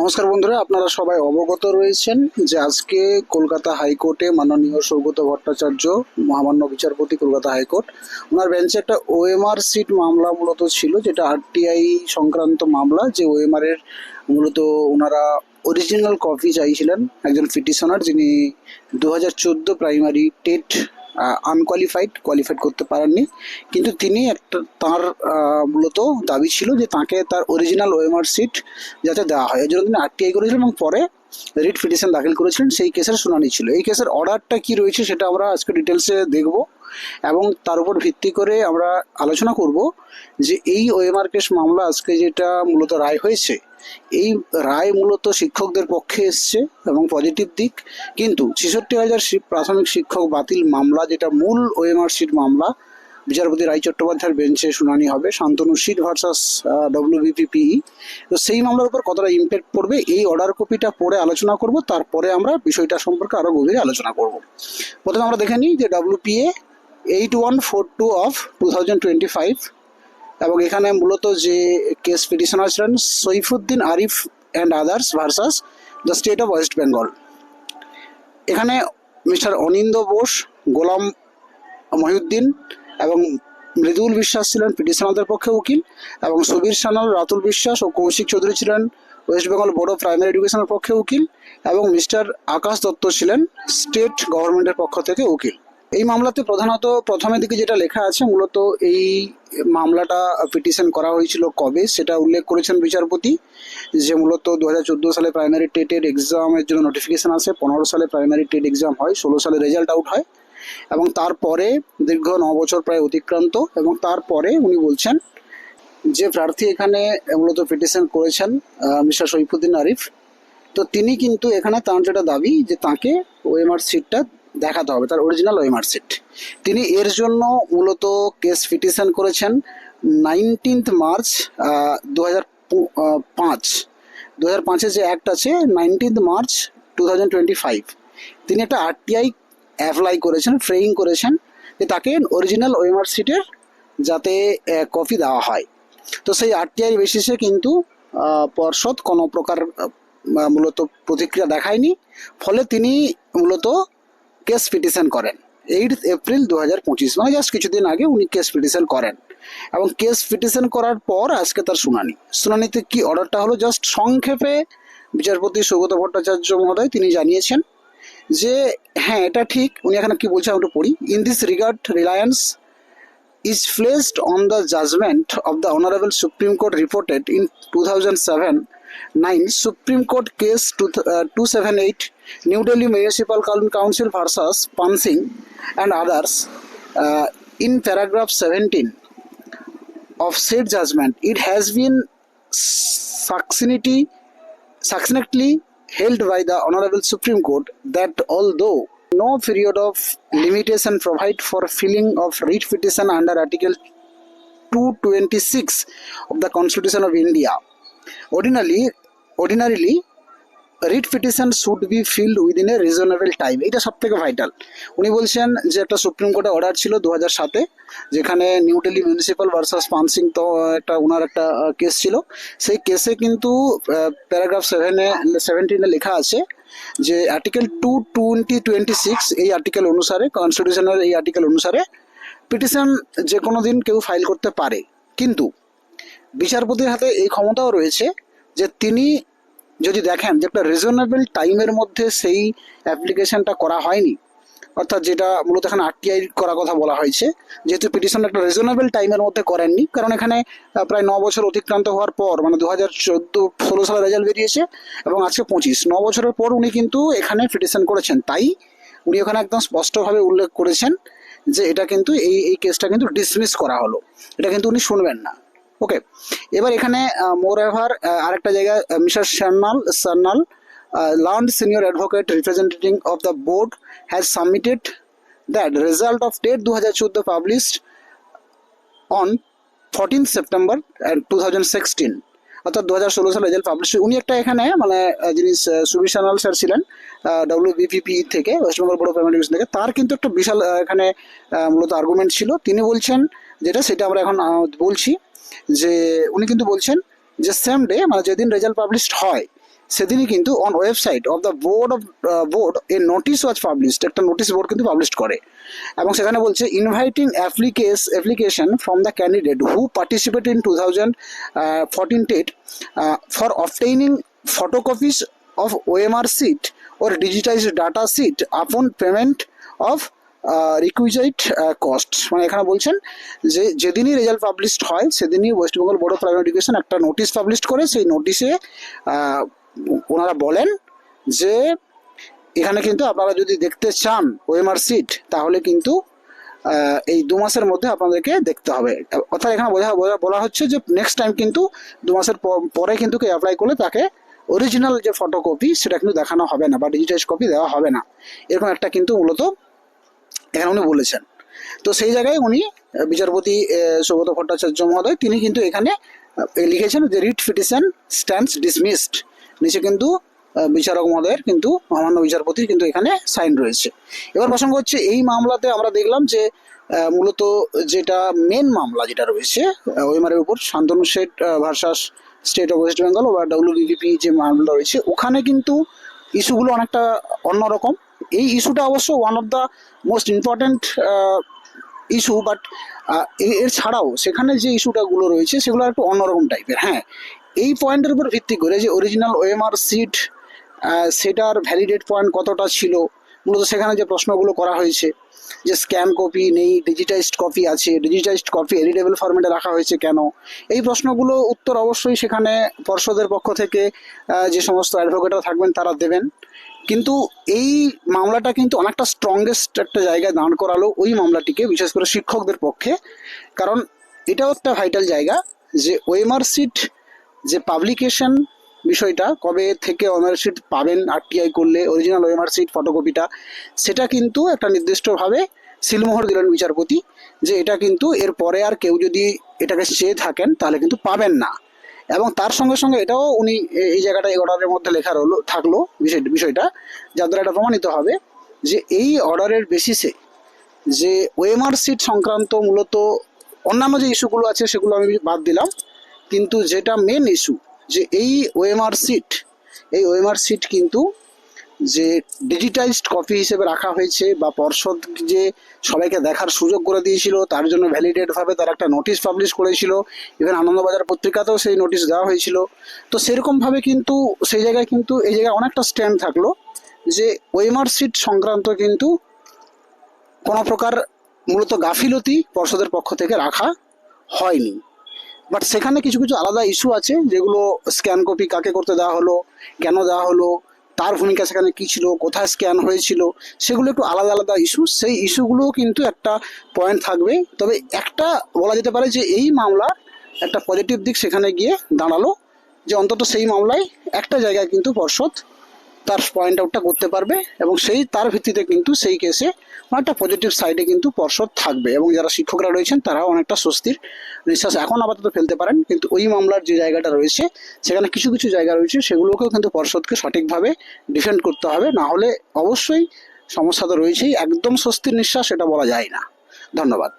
নমস্কার বন্ধুরা, আপনারা সবাই অবগত রয়েছেন যে আজকে কলকাতা হাইকোর্টে মাননীয় সৌগত ভট্টাচার্য, মহামান্য বিচারপতি কলকাতা হাইকোর্ট, ওনার বেঞ্চে একটা ওএমআর সিট মামলা মূলত ছিল, যেটা আরটিআই সংক্রান্ত মামলা, যে ওএমআর এর মূলত ওনারা অরিজিনাল কপি চাইছিলেন একজন পিটিশনার যিনি দু হাজার চোদ্দ প্রাইমারি টেট আনকোয়ালিফাইড কোয়ালিফাইড করতে পারেননি। কিন্তু তিনি একটা, তাঁর মূলত দাবি ছিল যে তাকে তার অরিজিনাল ওএমআর সিট যাতে দেওয়া হয়। এর জন্য তিনি আরটিআই করেছিলেন এবং পরে রিট পিটিশন দাখিল করেছিলেন। সেই কেসের শুনানি ছিল। এই কেসের অর্ডারটা কি রয়েছে সেটা আমরা আজকে ডিটেলসে দেখব এবং তার উপর ভিত্তি করে আমরা আলোচনা করব যে এই ওএমআর কেস মামলা আজকে যেটা মূলত রায় হয়েছে এই রায় মূলত শিক্ষকদের পক্ষে এসছে এবং পজিটিভ দিক। কিন্তু ছেষট্টি হাজার প্রাথমিক শিক্ষক বাতিল মামলা, যেটা মূল ওএমআর সিট মামলা, বিচারপতি রায় চট্টোপাধ্যায়ের বেঞ্চে শুনানি হবে। Shantanu Sit versus WBPPE E। তো সেই মামলার উপর কতটা ইম্প্যাক্ট পড়বে, এই অর্ডার কপিটা পড়ে আলোচনা করব। তারপরে আমরা বিষয়টা সম্পর্কে আরও গভীরে আলোচনা করব। প্রথমে আমরা দেখে নিই যে WPA eight one four two of two thousand twenty five এবং এখানে মূলত যে কেস পিটিশনার ছিলেন Saifuddin Arif and others versus the state of West Bengal এখানে মিস্টার অনিন্দ বোস, গোলাম মহিউদ্দিন এবং মৃদুল বিশ্বাস ছিলেন পিটিশনারদের পক্ষে উকিল এবং সুবীর সানাল রাতুল বিশ্বাস ও কৌশিক চৌধুরী ছিলেন West Bengal board of primary এডুকেশনের পক্ষে উকিল এবং মিস্টার আকাশ দত্ত ছিলেন স্টেট গভর্নমেন্টের পক্ষ থেকে উকিল। এই মামলাতে প্রধানত প্রথমের দিকে যেটা লেখা আছে, মূলত এই মামলাটা পিটিশন করা হয়েছিল কবে সেটা উল্লেখ করেছেন বিচারপতি, যে মূলত দু হাজার চোদ্দ সালে প্রাইমারি টেটের এক্সামের জন্য নোটিফিকেশন আসে, পনেরো সালে প্রাইমারি টেট এক্সাম হয়, ষোলো সালে রেজাল্ট আউট হয় এবং তারপরে দীর্ঘ ন বছর প্রায় অতিক্রান্ত এবং তারপরে উনি বলছেন যে প্রার্থী এখানে মূলত পিটিশন করেছেন মিস্টার সৈফুদ্দিন আরিফ। তো তিনি কিন্তু এখানে তার যেটা দাবি যে তাকে ওএমআর সিটটা দেখাতে হবে, তার অরিজিনাল ওএমআর সিট তিনি এর জন্য মূলত কেস পিটিশন করেছেন নাইনটিন্থ মার্চ দু হাজার পাঁচ। দু হাজার পাঁচে যে অ্যাক্ট আছে nineteenth March two thousand twenty five তিনি একটা আরটিআই অ্যাপ্লাই করেছেন ফ্রেইং করেছেন, যে তাকে অরিজিনাল ওএমআর সিটের যাতে কপি দেওয়া হয়। তো সেই আরটিআই বেসিসে কিন্তু পর্ষদ কোনো প্রকার মূলত প্রতিক্রিয়া দেখায়নি। ফলে তিনি মূলত কেস পিটিশন করেন। এইট এপ্রিল দু হাজার পঁচিশ মানে জাস্ট কিছুদিন আগে উনি কেস পিটিশন করেন। এবং কেস পিটিশন করার পর আজকে তার শুনানি। শুনানিতে কি অর্ডারটা হলো জাস্ট সংক্ষেপে বিচারপতি সৌগত ভট্টাচার্য মহোদয় তিনি জানিয়েছেন যে হ্যাঁ এটা ঠিক, উনি এখানে কি বলছেন একটু পড়ি। In this regard reliance is placed on the judgement of the of Supreme Court reported in two thousand 2007 9 Supreme Court case uh, 278 New Delhi Municipal Coun- Council versus Pansing and others uh, in paragraph 17 of said judgment it has been succinctly succinctly held by the Honorable Supreme Court that although no period of limitation provide for filing of writ petition under Article 226 of the Constitution of India, ordinarily, ordinarily writ petition should be filed within a reasonable time এটা সব থেকে vital উনি বলছেন যে একটা supreme কোর্টে order ছিল দু হাজার সাতে যেখানে new Delhi municipal versus Pansingh তো একটা ওনার একটা কেস ছিল। সেই কেসে কিন্তু প্যারাগ্রাফ সেভেনে সেভেন্টিনে লেখা আছে যে article two twenty twenty six এই আর্টিকেল অনুসারে কনস্টিটিউশনের এই আর্টিকেল অনুসারে পিটিশন যে কোনো দিন কেউ ফাইল করতে পারে। কিন্তু বিচারপতির হাতে এই ক্ষমতাও রয়েছে যে তিনি যদি দেখেন যে একটা রিজনেবল টাইমের মধ্যে সেই অ্যাপ্লিকেশনটা করা হয়নি, অর্থাৎ যেটা মূলত এখানে আরটিআই করার কথা বলা হয়েছে, যেহেতু পিটিশন একটা রিজনেবল টাইমের মধ্যে করেননি, কারণ এখানে প্রায় ন বছর অতিক্রান্ত হওয়ার পর মানে দু হাজার চোদ্দ ষোলো সালে রেজাল্ট বেরিয়েছে এবং আজকে পঁচিশ, ন বছরের পর উনি কিন্তু এখানে পিটিশন করেছেন। তাই উনি ওখানে একদম স্পষ্টভাবে উল্লেখ করেছেন যে এটা কিন্তু এই এই কেসটা কিন্তু ডিসমিস করা হলো। এটা কিন্তু উনি শুনবেন না। ওকে এবার এখানে মোর এভার আরেকটা জায়গা mister Sanyal Sanyal learned senior advocate representative of the board has submitted that result of date দু হাজার চোদ্দ published on fourteen September two thousand sixteen অর্থাৎ দু হাজার ষোলো সালে রেজাল্ট পাবলিশ উনি একটা এখানে মানে যিনি সুবীর সানাল স্যার ছিলেন ডব্লিউ বিপিপি থেকে West Bengal board of primary education থেকে, তার কিন্তু একটা বিশাল এখানে মূলত আর্গুমেন্ট ছিল। তিনি বলছেন যেটা, সেটা আমরা এখন বলছি। যে উনি কিন্তু বলছেন যে সেম ডে মানে যেদিন রেজাল্ট পাবলিশড হয়, সেদিনই কিন্তু on website of the board of board a notice was published একটা নোটিশ বোর্ড কিন্তু পাবলিশ করে। এবং সেখানে বলছে inviting applications application from the candidate who participate in two thousand fourteen TET for obtaining photocopies of OMR sheet or digitized data sheet upon payment of requisite cost মানে এখানে বলছেন যে, যেদিনই রেজাল্ট পাবলিশড হয়, সেদিনই West Bengal board of primary education একটা notice publish করে। সেই নোটিশে ওনারা বলেন যে, এখানে কিন্তু আপনারা যদি দেখতে চান ওএমআর সিট তাহলে কিন্তু এই দু মাসের মধ্যে আপনাদেরকে দেখতে হবে। অর্থাৎ এখানে বোঝা বলা হচ্ছে যে নেক্সট টাইম কিন্তু দু মাসের পরে কিন্তু কেউ অ্যাপ্লাই করলে তাকে অরিজিনাল যে ফটোকপি সেটা কিন্তু দেখানো হবে না বা ডিজিটাইজ কপি দেওয়া হবে না। এরকম একটা কিন্তু মূলত এখানে উনি বলেছেন। তো সেই জায়গায় উনি বিচারপতি সৌগত ভট্টাচার্য মহোদয়, তিনি কিন্তু এখানে লিখেছেন যে রিট পিটিশন স্ট্যান্ডস ডিসমিসড। নিচে কিন্তু বিচারক মহোদয়ের কিন্তু, অমান্য বিচারপতির কিন্তু এখানে সাইন রয়েছে। এবার প্রসঙ্গ হচ্ছে, এই মামলাতে আমরা দেখলাম যে মূলত যেটা মেন মামলা যেটা রয়েছে ওইমারের উপর, Shantanu Sheth versus state of West Bengal বা ডব্লিউবিপি যে মামলা রয়েছে, ওখানে কিন্তু ইস্যুগুলো অনেকটা অন্যরকম। এই ইস্যুটা অবশ্য one of the most important issue but এর ছাড়াও সেখানে যে ইস্যুটাগুলো রয়েছে সেগুলো একটু অন্যরকম টাইপের হ্যাঁ। এই পয়েন্টের উপর ভিত্তি করে যে অরিজিনাল ওএমআর সিট সেটার ভ্যালিডেট পয়েন্ট কতটা ছিল, মূলত সেখানে যে প্রশ্নগুলো করা হয়েছে, যে স্ক্যান কপি নেই ডিজিটাইজড কপি আছে ডিজিটাইজড কপি এডিটেবল ফরম্যাটে রাখা হয়েছে কেন? এই প্রশ্নগুলো উত্তর অবশ্যই সেখানে পর্ষদের পক্ষ থেকে যে সমস্ত অ্যাডভোকেটরা থাকবেন তারা দেবেন। কিন্তু এই মামলাটা কিন্তু অনেকটা স্ট্রংগেস্ট একটা জায়গায় দাঁড় করালো ওই মামলাটিকে, বিশেষ করে শিক্ষকদের পক্ষে। কারণ এটাও একটা ভাইটাল জায়গা যে ওএমআর সিট যে পাবলিকেশন বিষয়টা, কবে থেকে ওএমআর সিট পাবেন আরটিআই করলে অরিজিনাল ওএমআর সিট ফটোকপিটা সেটা কিন্তু একটা নির্দিষ্টভাবে সিলমোহর দিলেন বিচারপতি যে এটা কিন্তু এর পরে আর কেউ যদি এটাকে চেয়ে থাকেন, তাহলে কিন্তু পাবেন না। এবং তার সঙ্গে সঙ্গে এটাও উনি এই জায়গাটা এই অর্ডারের মধ্যে লেখা রলো থাকল বিষয়, বিষয়টা, যার দ্বারা এটা প্রমাণিত হবে যে এই অর্ডারের বেসিসে যে ওয়েমার সিট সংক্রান্ত মূলত অন্যান্য যে ইস্যুগুলো আছে সেগুলো আমি বাদ দিলাম, কিন্তু যেটা মেন ইস্যু যে এই ওয়েমার সিট এই ওয়েমার সিট কিন্তু যে ডিজিটাইজড কপি হিসেবে রাখা হয়েছে বা পর্ষদ যে সবাইকে দেখার সুযোগ করে দিয়েছিল, তার জন্য ভ্যালিডেট ভাবে তার একটা নোটিশ পাবলিশ করেছিল। ইভেন আনন্দবাজার পত্রিকাতেও সেই নোটিশ দেওয়া হয়েছিল। তো সেরকমভাবে কিন্তু সেই জায়গায় কিন্তু, এই জায়গায় অনেকটা স্ট্যান্ড থাকল যে ওয়েমার সিট সংক্রান্ত কিন্তু কোনো প্রকার মূলত গাফিলতি পর্ষদের পক্ষ থেকে রাখা হয়নি। বাট সেখানে কিছু কিছু আলাদা ইস্যু আছে যেগুলো স্ক্যান কপি কাকে করতে দেওয়া হলো, কেন দেওয়া হলো তার ভূমিকা সেখানে কী ছিল, কোথায় স্ক্যান হয়েছিল, সেগুলো একটু আলাদা আলাদা ইস্যু সেই ইস্যুগুলোও কিন্তু একটা পয়েন্ট থাকবে। তবে একটা বলা যেতে পারে যে এই মামলার একটা পজিটিভ দিক সেখানে গিয়ে দাঁড়াল, যে অন্তত সেই মামলায় একটা জায়গায় কিন্তু পর্ষদ তার পয়েন্ট আউটটা করতে পারবে এবং সেই তার ভিত্তিতে কিন্তু সেই কেসে অনেকটা পজিটিভ সাইডে কিন্তু পর্ষদ থাকবে এবং যারা শিক্ষকরা রয়েছেন তারাও অনেকটা স্বস্তির নিঃশ্বাস এখন আপাতত ফেলতে পারেন। কিন্তু ওই মামলার যে জায়গাটা রয়েছে, সেখানে কিছু কিছু জায়গা রয়েছে, সেগুলোকেও কিন্তু পর্ষদকে সঠিকভাবে ডিফেন্ড করতে হবে। না হলে অবশ্যই সমস্যা তো রয়েছেই। একদম স্বস্তির নিঃশ্বাস, এটা বলা যায় না। ধন্যবাদ।